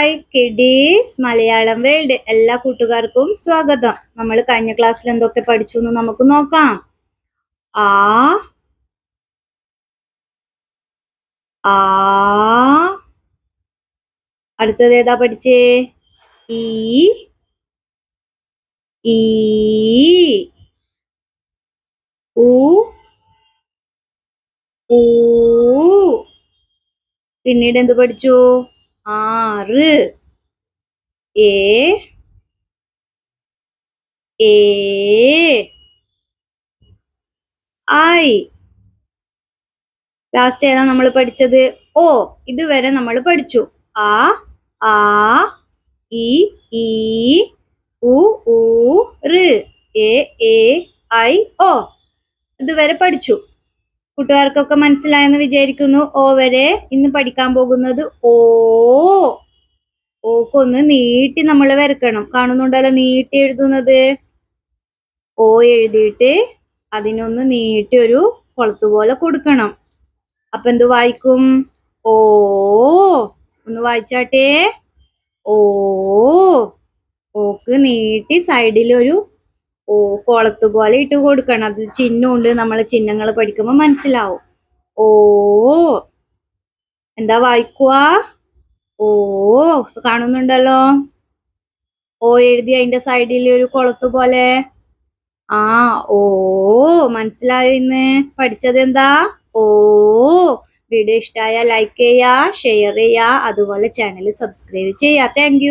Hi kiddies Malayalam world. എല്ലാ കൂട്ടുകാർക്കും സ്വാഗതം. നമ്മൾ കഴിഞ്ഞ ക്ലാസ്സിൽ എന്തൊക്കെ പഠിച്ചു എന്ന് നമുക്ക് നോക്കാം. ആ അടുത്തത് ഏതാ പഠിച്ചേ? ഈ ഈ പിന്നീട് എന്ത് പഠിച്ചു? ആറ്. എ എ ഐ ലാസ്റ്റ് ഏതാ നമ്മൾ പഠിച്ചത്? ഓ ഇതുവരെ നമ്മൾ പഠിച്ചു. ആ ആ ഇ ഈ ഉ ഊ ഋ എ എ ഐ ഓ. ഇതുവരെ പഠിച്ചു. കൂട്ടുകാർക്കൊക്കെ മനസ്സിലായെന്ന് വിചാരിക്കുന്നു. ഓ വരെ ഇന്ന് പഠിക്കാൻ പോകുന്നത് ഓ. ഓക്കൊന്ന് നീട്ടി നമ്മൾ വരക്കണം. കാണുന്നുണ്ടല്ലോ നീട്ടി എഴുതുന്നത്. ഓ എഴുതിയിട്ട് അതിനൊന്ന് നീട്ടി ഒരു കൊളത്ത് പോലെ കൊടുക്കണം. അപ്പൊ എന്ത് വായിക്കും? ഓ. ഒന്ന് വായിച്ചാട്ടെ. ഓ. ഓക്ക് നീട്ടി സൈഡിൽ ഒരു ഓ കോളത്ത് പോലെ ഇട്ട് കൊടുക്കണം. അതിൽ ചിഹ്നമുണ്ട്. നമ്മൾ ചിഹ്നങ്ങൾ പഠിക്കുമ്പോൾ മനസ്സിലാവും. ഓ എന്താ വായിക്കുക ഓ കാണുന്നുണ്ടല്ലോ. ഓ എഴുതി അതിന്റെ സൈഡിൽ ഒരു കുളത്ത് പോലെ. ആ ഓ മനസ്സിലായോ ഇന്ന്? പഠിച്ചത് എന്താ ഓ വീഡിയോ ഇഷ്ടമായ ലൈക്ക് ചെയ്യുക ഷെയർ ചെയ്യുക അതുപോലെ ചാനൽ സബ്സ്ക്രൈബ് ചെയ്യുക താങ്ക്